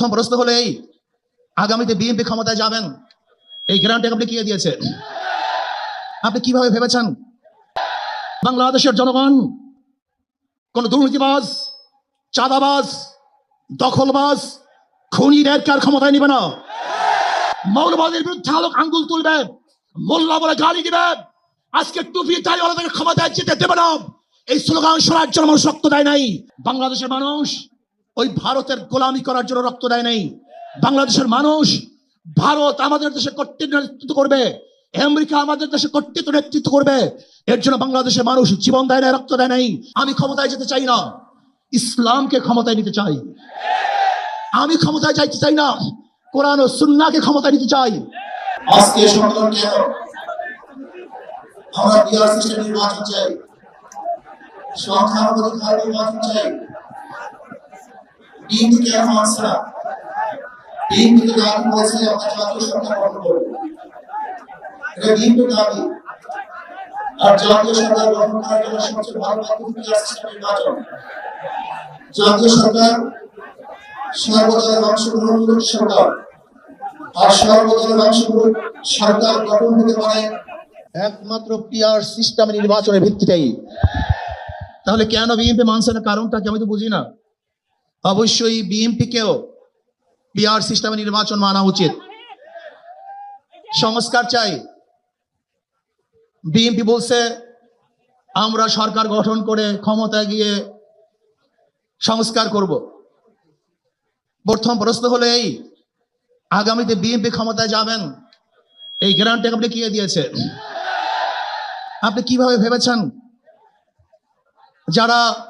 প্রথম প্রশ্ন হলো এই, আগামীতে বিএনপি ক্ষমতায় যাবেন? এই গ্যারান্টি আপনি কে দিয়েছে আপনি কীভাবে ভেবেছেন? বাংলাদেশের জনগণ, কোন দুর্নীতিবাজ, চাঁদাবাজ, দখলবাজ, খনি রেডকার ক্ষমতায় নিবে না। মৌলবাদের বিরুদ্ধে আলোক আঙ্গুল তুলবে, মোল্লা বলে গালি দিবে। আজকে টুপি দাড়িওয়ালাদের ক্ষমতায় যেতে দেবে না। এই স্লোগান শোনার জন্য মানুষ রক্ত দেয় নাই। বাংলাদেশের মানুষ ওই ভারতের গোলামি করার জন্য রক্ত দেয় নাই। বাংলাদেশের মানুষ, ভারত আমাদের দেশে কর্তৃত্ব নেতৃত্ব করবে, আমেরিকা আমাদের দেশে কর্তৃত্ব নেতৃত্ব করবে। এর জন্য বাংলাদেশের মানুষ জীবন দেয় না রক্ত দেয় নাই। আমি ক্ষমতায় যেতে চাই না। ইসলামকে ক্ষমতায় নিতে চাই। আমি ক্ষমতায় যাইতে চাই না। কোরআন ও সুন্নাকে ক্ষমতায় নিতে চাই। আজকে কেন আমরা বিআর সিস্টেম নির্বাচন চাই। সংখ্যানুপাতিক নির্বাচন চাই। বিএনপি কেন মানছে না বিএনপি তো দাবি বলছে আমরা জাতীয় সরকার গঠন করব। এটা বিএনপির দাবি। আর জাতীয় সরকার গঠন করার জন্য সবচেয়ে ভালো পদ্ধতি সিস্টেম নির্বাচন। জাতীয় সরকার সর্বদলের অংশগ্রহণমূলক সরকার। আর সর্বদলের অংশগ্রহণ সরকার গঠন হতে পারে একমাত্র পিআর সিস্টেম নির্বাচনের ভিত্তিতেই। তাহলে কেন বিএনপি মানছে না? কারণটা কি আমি তো বুঝি না। অবশ্যই বিএনপি কেও পিআর সিস্টেমে নির্বাচন মানা উচিত। সংস্কার চাই। বিএনপি বলছে, আমরা সরকার গঠন করে ক্ষমতায় গিয়ে সংস্কার করব। প্রথম প্রশ্ন হলো এই, আগামীতে বিএনপি ক্ষমতায় যাবেন? এই গ্যারান্টি আপনি কে দিয়েছে? আপনি কীভাবে ভেবেছেন? যারা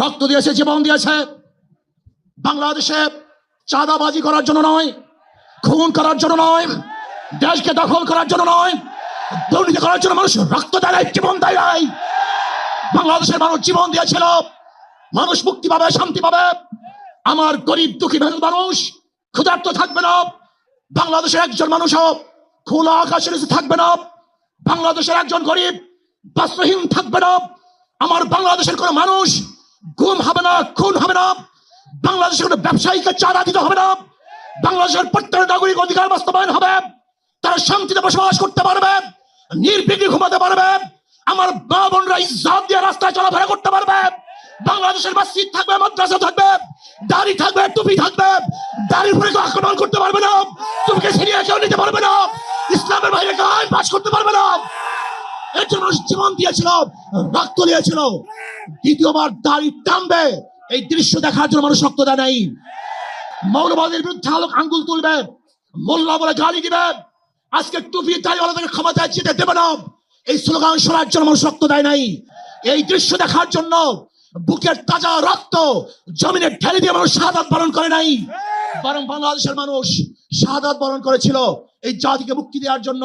রক্ত দিয়েছে, জীবন দিয়েছে। বাংলাদেশে চাঁদাবাজি করার জন্য নয়, খুন করার জন্য নয়, দেশকে দখল করার জন্য নয়, দুর্নীতি করার জন্য মানুষ রক্ত দেয় জীবন দেয় নাই। বাংলাদেশের মানুষ জীবন দিয়েছিল, মানুষ মুক্তি পাবে, শান্তি পাবে। আমার গরিব, দুঃখী মানুষ ক্ষুধার্ত থাকবে না। বাংলাদেশের একজন মানুষও খোলা আকাশের থাকবে না। বাংলাদেশের একজন গরিব বস্ত্রহীন থাকবে না। আমার বাংলাদেশের কোনো মানুষ গুম হবে না, খুন হবে না। বাংলাদেশের কোনো ব্যবসায়ীকে চাঁদা দিতে হবে না। বাংলাদেশের প্রত্যেক নাগরিক অধিকার বাস্তবায়ন হবে। তারা শান্তিতে বসবাস করতে পারবে, নির্বিঘ্নে ঘুমাতে পারবে। আমার মা বোনরা ইজ্জত দিয়ে রাস্তায় চলাফেরা করতে পারবে। বাংলাদেশের মসজিদ থাকবে, মাদ্রাসা থাকবে, দাড়ি থাকবে, টুপি থাকবে। দাড়ির উপরে কেউ আক্রমণ করতে পারবে না। টুপিকে ছিনিয়ে কেউ নিতে পারবে না? ইসলামের বাইরে কেউ পাশ করতে পারবে না। এর জন্য জীবন দিয়েছিল, রক্ত দিয়েছিল দ্বিতীয়বার দাড়ি টানবে, এই দৃশ্য দেখার জন্য মানুষ রক্ত দেয় নাই। মৌলবাদের বিরুদ্ধে আলোক আঙ্গুল তুলবে, মোল্লা বলে গালি দিবে। আজকে টুপি দাড়িওয়ালাদের ক্ষমতায় যেতে দেবে না। এই স্লোগান শোনার জন্য মানুষ রক্ত দেয় নাই। এই দৃশ্য দেখার জন্য বুকের তাজা রক্ত জমিনে ঢেলে দিয়ে মানুষ শাহাদাত বরণ করে নাই। বরং বাংলাদেশের মানুষ শাহাদাত বরণ করেছিল এই জাতিকে মুক্তি দেওয়ার জন্য।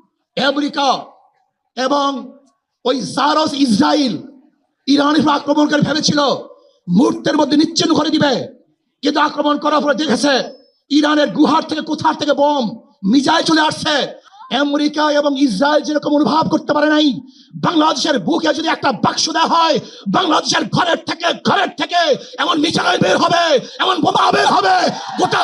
আমেরিকা এবং ওই জারস ইসরায়েল উপর আক্রমণ করে ভেবেছিল মুহূর্তের মধ্যে নিচ্ছিন্ন করে দিবে। কিন্তু আক্রমণ করার পরে দেখেছে, ইরানের গুহার থেকে কোথার থেকে বোম মিজাইল চলে আসছে। আমেরিকা এবং ইসরায়েল যেরকম অনুভব করতে পারে নাই, বাংলাদেশের বুকে যদি একটা বাক্স দেওয়া হয়, বাংলাদেশের ঘরের থেকে ঘরের থেকে এমন মিসাইল বের হবে, এমন বোমা বের হবে, গোটা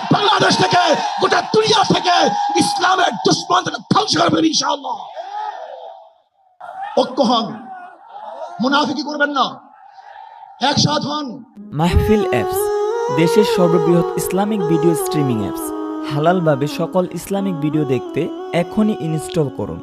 ধ্বংস করবে ইনশাআল্লাহ। ঐক্য হন, মুনাফিকি করবেন না। একসাথ হন। মাহফিল অ্যাপস, দেশের সর্ববৃহৎ ইসলামিক ভিডিও স্ট্রিমিং অ্যাপস। হালালভাবে সকল ইসলামিক ভিডিও দেখতে এখনই ইনস্টল করুন।